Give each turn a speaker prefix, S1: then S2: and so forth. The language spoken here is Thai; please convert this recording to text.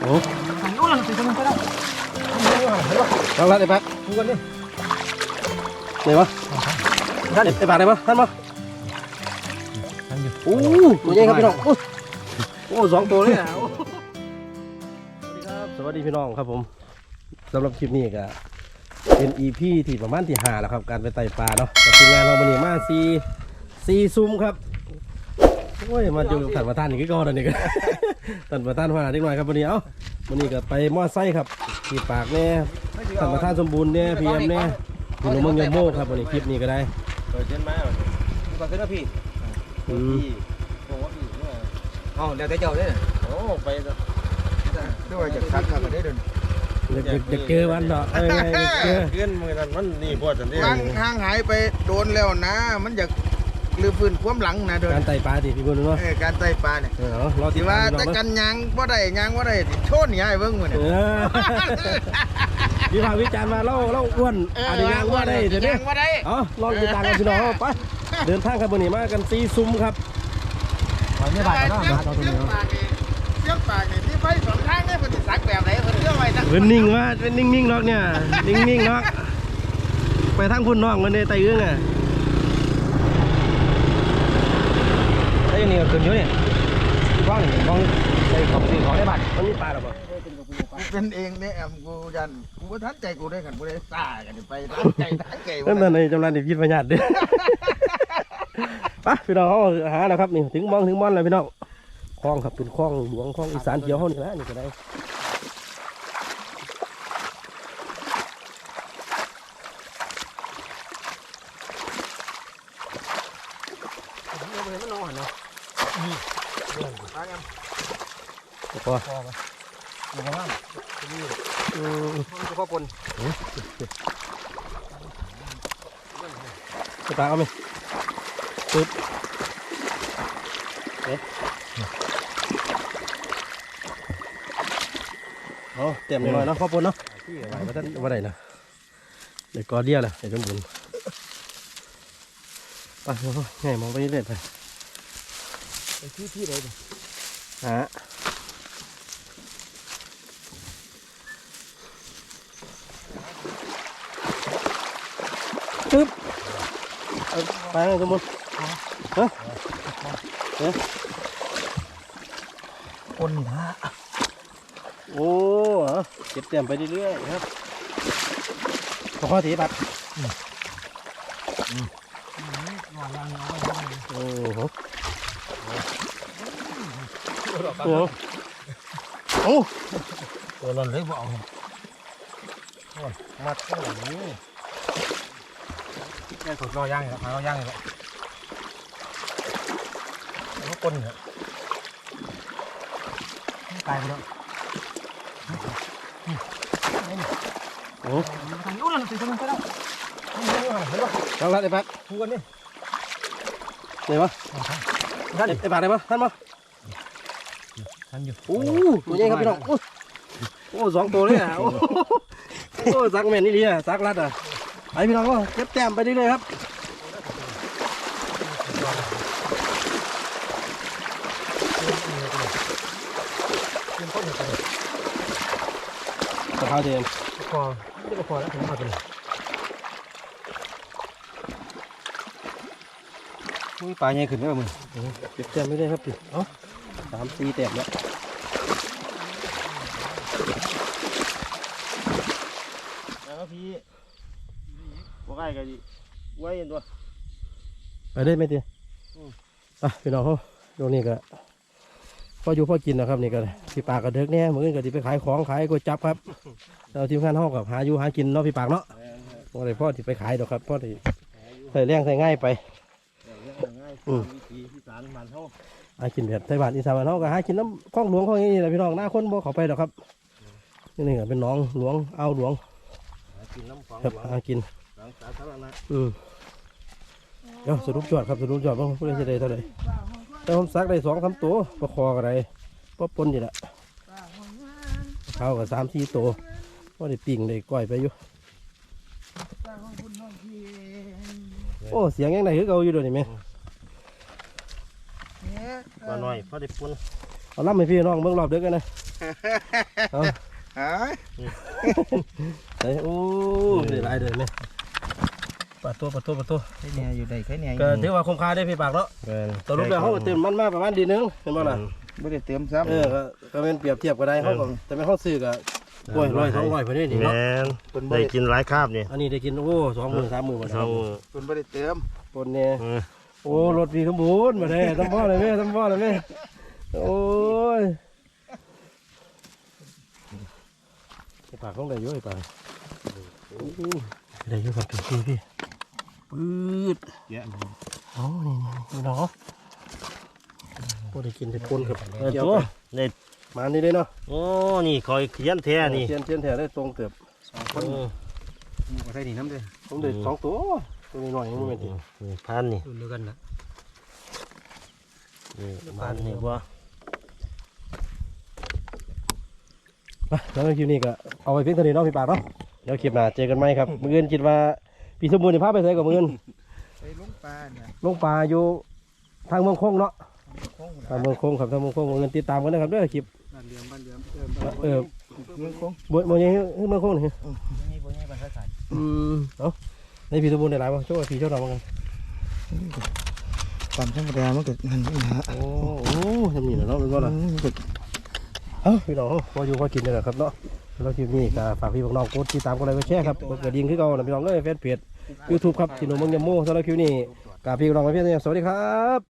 S1: โอ้
S2: ทางนู้นเราไปตรงนู้นก็ได้
S1: ลองละไอ้ปาก
S2: ดูกันดิ
S1: ไหนวะท่านไอ้ปากไหนวะท่านมา
S2: ทางอยู่
S1: โอ้ตัวใหญ่ครับพี่น้องโอ้โอ้สองตัวเลยอะโอ้สวัสดีครับสวัสดีพี่น้องครับผมสำหรับคลิปนี้ก็เป็น EP ที่ประมาณที่หาแล้วครับ การไปไต่ปลาเนาะกับทีมงานเราวันนี้มาซีซีซุ่มครับ โอ้ยมาอยู่กับท่านประธานอีกก็ตอนนี้ก็ท่านประธานมาเล็กน้อยครับวันนี้เอ้าวันนี้ก็ไปมอไซค์ครับที่ปากแน่ท่านประธานสมบูรณ์เนี่ยพีเอ็มเนี่ยพี่หนุ่มเมืองยมโมครับวันนี้คลิปนี้ก็ได้
S3: เปิดเช่นไหมอะ
S2: ดูกันขึ้นนะพี่
S1: อืม
S3: พี่โอ้โหพี่เนี่ย
S2: เอาเดี๋ยวแต่เจ้าเด้อ
S3: โอ้ไปซะ
S2: ด้วยจากซักกันได้เดิน
S1: อยากอยากอยากเจอวันเนาะเอ้ยอยากเจอ
S3: เพื่อนมือนั้นมันนี่พวดสันนี่
S4: ห่างห่างหายไปโดนแล้วนะ มันอยาก ลืมฟื้นความหลังนะเดิน
S1: การไต่ปลาดิพี่บุญเนาะ
S4: เออการไต่ปลาเนี่ย
S1: เออเอารอติ
S4: ที่
S1: ด
S4: ว่า
S1: ตาม
S4: แต่
S1: พี่น้อง
S4: กันยางว่าได้ยางว่าได้โชดนี่ไอ้เบิ้งมือ
S1: เอ
S4: เนี่ย
S1: อวิพากษ์วิจารณ์มาเล่าเล่าอ้วนอันนี้ยังว่าได้เดี๋ยวนี้
S4: ยางว่าได้
S1: เอ๋อลองติดตามกันพี่น้องไปเดินทางครับวันนี้มากันซีซุ้มครับ
S2: วันนี้บ่ายก็ต้องมาตรง
S4: เชื
S2: นี้
S4: อกปากนี่เชือกปากนี่ที่ไฟสองข้างเนี่ยมันสิสักแบบไหนมันเชื่อไว้นะ
S1: เป็นนิ่งว่าเป็นนิ่งๆเนาะเนี่ยนิ่งๆเนาะไปทางพุ่นน้องมันได้ไต่เอื้องอะ
S2: อ้นี่ก็ขึ้นอยู่นี่ว่างนี่มองใส่ของสิ่งของในบ้าน
S1: มันมีปลาหรอเปล่า
S4: กูเป็นเองเนี่ยแอมกูยันกูก็ทันใจกูได้กันกูได้ซ่ากันไปทันใจทันใจ
S1: นั่นนั่นในจำรานดิบยิดประหยัดเด้อไปพี่น้องเขาหาแล้วครับนี่ถึงมองถึงมอนแล้วพี่น้องคลองครับเป็นคลองหลวงคลองอีสานเขียวเขานี่แหละนี่ก็ได้
S2: มันนอนเนาะ
S1: พอ
S2: พอไปอยู่ประมาณ
S1: อืม
S2: มันจะพอปน
S1: ไปตาเอาไหมปึ๊บเอ๊ะเอาเตรียมหน่อยนะข้าวปนเนาะไหวมาท่านว่าไรนะเดี๋ยวกอเดียล่ะเดี๋ยวจนบุญไปมองไงมองไปเรื่อยไป
S2: ไอ้ที่ที่เลย
S1: ฮะปึ๊บเอาไปเลยสมมุติ
S2: ปนนะ
S1: โอ้เหรอเก็บเตรียมไปเรื่อยๆครับขอข้อถีบัตรโอ้โหโอ้โหโอ้
S2: ตัวร้อนเลยบ่เอา
S1: มัดข้างหลังนี้
S2: แค่ถดรอย่างแล้วหารอย่างแล้วแล้วปนเหรอตายไปแล้ว
S1: โอ้
S2: ทางนู้นเราไปตรงนู้นก็ได้เห็นป่ะ
S1: ลองละไอ้ปัด
S2: ดูกันดิ
S1: ไหนวะ
S2: ท่าน
S1: ไอ้ปัดไหนวะท่านมา
S2: ท่านอยู่
S1: โอ้ตัวใหญ่ครับพี่น้องโอ้โอ้สองตัวเลยอะโอ้โอ้สักแม่นนี่เลยอะสักรัดอะไปพี่น้องก็เก็บแต้มไปเรื่อยๆครับกระเพราเทียม
S2: พอไม่ได้พอแล้วถึงมาเป็น
S1: มีปลาใหญ่ขึ้นไหมมึงเก็บแต้มไม่ได้ครับพี่เอ้า สามสี่แต้มแล้ว
S3: แล้วพี่พวกไอ้ก็ดิไว้ตัว
S1: ไปได้ไหมเตี้ยอะพี่น้องเขาตรงนี้ก็พออยู่พอกินนะครับนี่ก็พี่ปากก็เด็กแน่มืออื่นก็ที่ไปขายของขายก๋วยจั๊บครับเราทีมงานห้องกับหาอยู่หากินเนาะพี่ปากเนาะว่าไรพ่อที่ไปขายดอกครับพ่อที่ใส่แรงใส่ง่ายไป
S3: ง่าย
S1: อืม
S3: วิธีที่สารมันเท่า
S1: หากินแบบไต้หวันอีสานบ้านเฮาก็หากินน้ำคลองหลวงคลองอย่างนี้แหละพี่น้องหน้าคนบ่เขาไปดอกครับนี่นี่ก็เป็นหน้องหลวงเอาหลวง
S3: หากินน้ำของ
S1: ครับ
S3: หลวง
S1: หากิน
S3: หลังสาธารณะ
S1: อืมเดี๋ยวสรุปยอดครับสรุปยอดว่าผู้ใดจะได้เท่าไหร่แต่ผมซักได้สองสามตัวประคออะไรปะปนอยู่ละข้าวกับสามสี่ตัวว่าได้ปิ่งได้ก้อยไปอยู่โอ้เสียงยังไงคือเก่าอยู่เด้วยวนี่ไหม
S3: มาหน่อยพอได้ปุ่น
S1: เอาล่ำให้พี่น้องเบิ่งรอบเด็กกันนะเอา
S4: หาย
S1: ใส่โอ้ได้หลายเดือนไหมปะตัวปะตัวปะตัว
S2: แค่เนี่ยอยู่ได้แค่เนี่ย
S1: ก็ถือว่าคุ้มค่าได้พี่ปากเนาะตัวรูปแบบเขาก็เติมมันมาประมาณดีนึงเห็นบ่ล่ะ
S4: ไม่ได้เติมซ้ำ
S1: เออก็ก็เป็นเปรียบเทียบก็ได้เขาก็แต่ไม่เขาซื้อก็โอ้ยร้อยสองร้อยพอดีนี่
S3: แม
S1: เนาะ
S3: น
S4: คนบ่
S3: ได้
S4: ได้
S3: กินหลายคาบนี่
S1: อันนี้ได้กินโอ้สองหมื่นสามหมื่นบาท
S3: สอง
S4: คนไม่ได้เติม
S1: ปนเนี่ย
S3: เออ
S1: โอ้รถดีสมบูรณ์มาเลยทำพ่อเลยแม่ทำพ่อเลยแม่โอ้ยไอ้ปากต้องได้เยอะไอ้ปากโอ้โหได้เยอะครับพี่พี่พี่ปื๊ด
S3: เยอะ
S1: โอ้นี่นี่นี่เนาะพอได้กินได้คนครับ
S3: เออตัวนี่
S1: มานี่ได้เนาะ
S3: โอ้นี่คอยขยันแท้นี่
S1: เทียนเทียนแถวได้ตรงเกือบ
S3: เออ
S2: ก็ใส่นี่น้ำเด้อ
S1: ผมได้สองตัว ตัวนี้หน่อยยังไม่เป็นที
S3: นี่พันนี่
S2: รุ่นเดียวกันนะ
S3: นี่พันนี่บ่
S1: ไปแล้วคลิปนี้ก็เอาไปเพียงเท่านี้เนาะพี่ปากเนาะเดี๋ยวคลิปหน้าเจอกันไหมครับ มือเงินคิดว่าพี่สมบูรณ์จะพาไปใส่กับมือเงิน
S4: ไปลงปลาเนี่ย
S1: ลงป่าอยู่ทางเมืองคงเนาะ
S4: คง
S1: ทางเมืองคงครับทางเมืองคงมือเงินติดตามกันนะครับเด้อคลิป
S2: บ้านเรือนบ้านเรือน
S1: เออ
S4: เมืองคง
S1: บบ่ยังเมืองคงนี่
S2: นี่บ่ใหญ่บ้านขาย
S1: อืมเนาะ ในพี่สมบูรณ์ได้หลายป่ะโชว์พี่โชว์เราบ้างกัน
S4: ตามธรรมดามันก็นั่นนี่นะ
S1: โอ้โหจะมีเหรอเนาะเป็นว่าล่ะ
S4: มันก็
S1: เอ้าพี่น้องพออยู่พอกินนี่แหละครับเนาะแล้วคลิปนี้ก็ฝากพี่พวกน้องกดติดตามกันเลยก็แชร์ครับกดกระดิ่งขึ้นเก่านะพี่น้องเลยแฟนเพจยูทูบครับที่หนุ่มเมืองยมโม่สำหรับคลิปนี้กับพี่น้องไปเพียงเท่านี้สวัสดีครับ